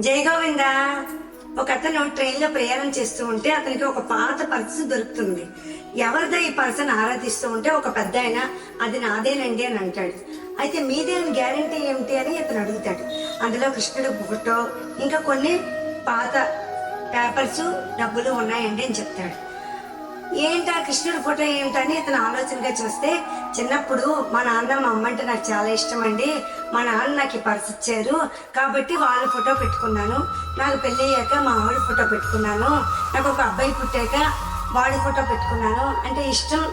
జై గోవింద. ఒక అతను ట్రైన్లో ప్రయాణం చేస్తూ ఉంటే అతనికి ఒక పాత పర్సు దొరుకుతుంది. ఎవరిదో ఈ పర్సన్ ఆరాధిస్తూ ఉంటే ఒక పెద్ద ఆయన అది నాదేనండి అని అంటాడు. అయితే మీదే గ్యారంటీ ఏమిటి అని ఇతను అడుగుతాడు. అందులో కృష్ణుడు ఫోటో ఇంకా కొన్ని పాత పేపర్స్ డబ్బులు ఉన్నాయండి అని చెప్తాడు. ఏంటా కృష్ణుడి ఫోటో ఏంటని ఇతను ఆలోచనగా చూస్తే చిన్నప్పుడు మా నాన్న మా అమ్మ అంటే నాకు చాలా ఇష్టం అండి మా నాన్న నాకు ఈ పర్స్ ఇచ్చారు. కాబట్టి వాళ్ళ ఫోటో పెట్టుకున్నాను. నాకు పెళ్ళి అయ్యాక మా ఆవిడ ఫోటో పెట్టుకున్నాను. నాకు ఒక అబ్బాయి పుట్టాక వాడి ఫోటో పెట్టుకున్నాను. అంటే ఇష్టం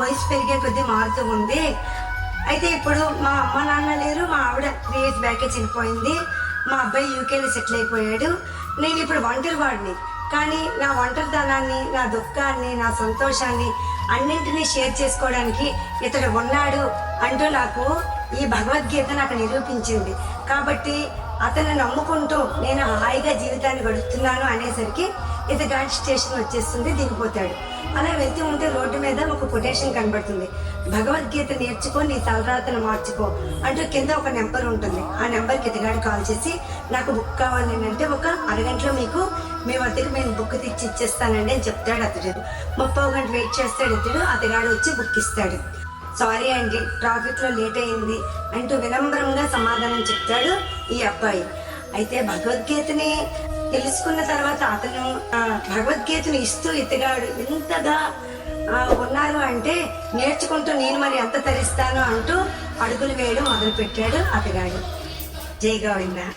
వయసు పెరిగే కొద్దీ మారుతూ ఉంది. అయితే ఇప్పుడు మా అమ్మ నాన్న లేరు మా ఆవిడ త్రీ ఇయర్స్ బ్యాకే చనిపోయింది. మా అబ్బాయి యూకేలో సెటిల్ అయిపోయాడు. నేను ఇప్పుడు ఒంటరి వాడిని. కానీ నా ఒంటరితనాన్ని నా దుఃఖాన్ని నా సంతోషాన్ని అన్నింటినీ షేర్ చేసుకోవడానికి ఇతడు ఉన్నాడు అంటూ నాకు ఈ భగవద్గీత నాకు నిరూపించింది. కాబట్టి అతను నమ్ముకుంటూ నేను హాయిగా జీవితాన్ని గడుపుతున్నాను అనేసరికి ఇది ఘాట్ స్టేషన్ వచ్చేస్తుంది దిగిపోతాడు అలా వెళ్తూ ఉంటే రోడ్డు మీద ఒక కొటేషన్ కనబడుతుంది. భగవద్గీత నేర్చుకో నీ తలరాతను మార్చుకో అంటూ కింద ఒక నెంబర్ ఉంటుంది. ఆ నెంబర్కి ఇతగాడు కాల్ చేసి నాకు బుక్ కావాలి అంటే ఒక అరగంటలో మీకు మీ వద్దకు మేము బుక్ తెచ్చి ఇచ్చేస్తానండి అని చెప్తాడు అతడు. ముప్పై గంట వెయిట్ చేస్తాడు ఇతడు అతగాడు వచ్చి బుక్ ఇస్తాడు. సారీ అండి ట్రాఫిక్లో లేట్ అయింది అంటూ వినమ్రంగా సమాధానం చెప్తాడు ఈ అబ్బాయి. అయితే భగవద్గీతని తెలుసుకున్న తర్వాత అతను భగవద్గీతను ఇస్తూ ఇతగాడు ఎంతగా ఉన్నారు అంటే నేర్చుకుంటూ నేను మరి ఎంత తరిస్తాను అంటూ అడుగులు వేయడం మొదలు పెట్టాడు అతగాడు. జై గోవింద.